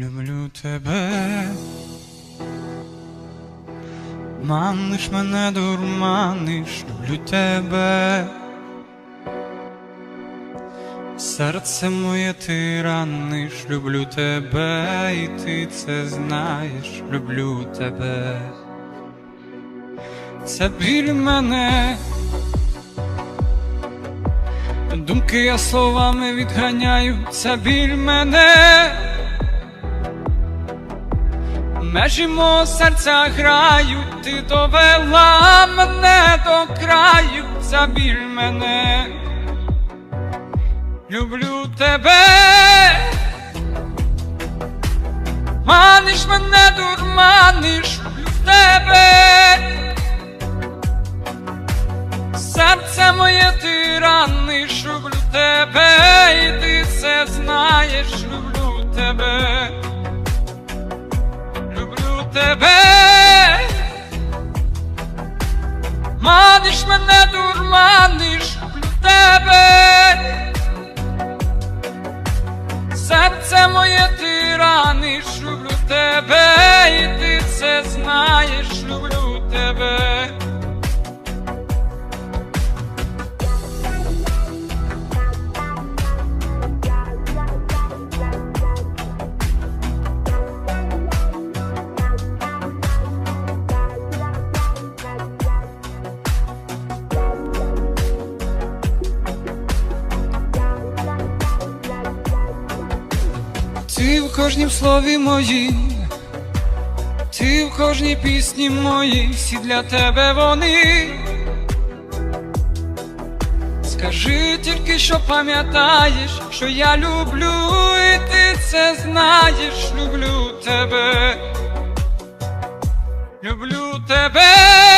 люблю тебе. Маниш мене, дурманиш, люблю тебе. Серце моє ти раниш, люблю тебе, і ти це знаєш, люблю тебе. Це біль мене. Думки я словами відганяю, це біль мене. Межі серця грають, ти довела мене до краю, це біль мене. Люблю тебе. Маниш мене, дурманиш, люблю тебе. Серце моє ти раниш, люблю тебе, і ти це знаєш, люблю тебе, тебе, маниш мене, дурманиш, в тебе, серце моє ти раниш, Ти в кожнім слові моїм, ти в кожній пісні моїй, всі для тебе вони. Скажи тільки, що пам'ятаєш, що я люблю, і ти це знаєш, люблю тебе, люблю тебе.